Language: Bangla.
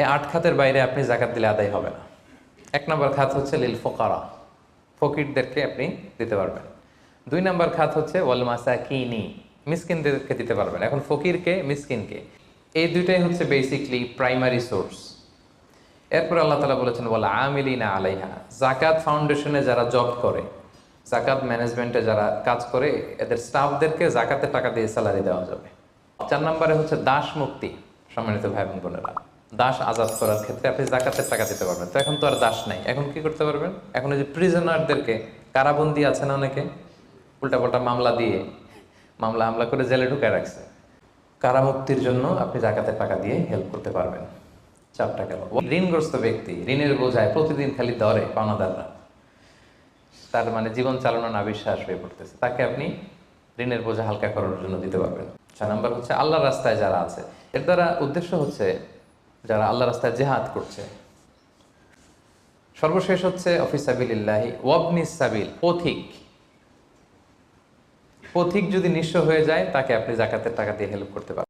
এই আট খাতের বাইরে আপনি জাকাত দিলে আদায় হবে না। এক নম্বর খাত হচ্ছে লিল ফোকারা। ফকিরদেরকে আপনি দিতে পারবেন। দুই নম্বর খাত হচ্ছে ওয়াল মাসাকিনি, মিসকিনদেরকে দিতে পারবেন। এখন ফকিরকে মিসকিনকে এই দুইটাই হচ্ছে বেসিকলি প্রাইমারি সোর্স এরপর আল্লাহ তালা বলেছেন বলে আমিলিনা আলাইহা। জাকাত ফাউন্ডেশনে যারা জব করে, জাকাত ম্যানেজমেন্টে যারা কাজ করে, এদের স্টাফদেরকে জাকাতের টাকা দিয়ে স্যালারি দেওয়া যাবে। চার নম্বরে হচ্ছে দাস মুক্তি, সম্মানিত ভাই বোনেরা। দাস আজাদ করার ক্ষেত্রে আপনি জাকাতের টাকা দিতে পারবেন। তো এখন তো আর দাস নাই। এখন কি করতে পারবেন? এখন ওই যে প্রিজনারদেরকে কারাবন্দি আছে না অনেকে? উল্টাপাল্টা মামলা দিয়ে, মামলা হামলা করে জেলে ঢুকায় রাখছে। কারামুক্তির জন্য আপনি জাকাতের টাকা দিয়ে হেল্প করতে পারবেন। চারটা গেল। ঋণগ্রস্ত ব্যক্তি, ঋণের বোঝায় প্রতিদিন খালি দরে পাওনাদাররা। তার মানে জীবন চালানো না বিশ্বাস হয়ে পড়তেছে। তাকে আপনি ঋণের বোঝা হালকা করার জন্য দিতে পারবেন। ছয় নম্বর হচ্ছে আল্লাহ রাস্তায় যারা আছে, এর দ্বারা উদ্দেশ্য হচ্ছে যারা আল্লাহ রাস্তায় জেহাদ করছে। সর্বশেষ হচ্ছে অফিসাবিল্লাহি ওয়াবনিস সাবিল, পথিক। পথিক যদি নিঃস্ব হয়ে যায়, তাকে আপনি জাকাতের টাকা দিয়ে হেল্প করতে পারেন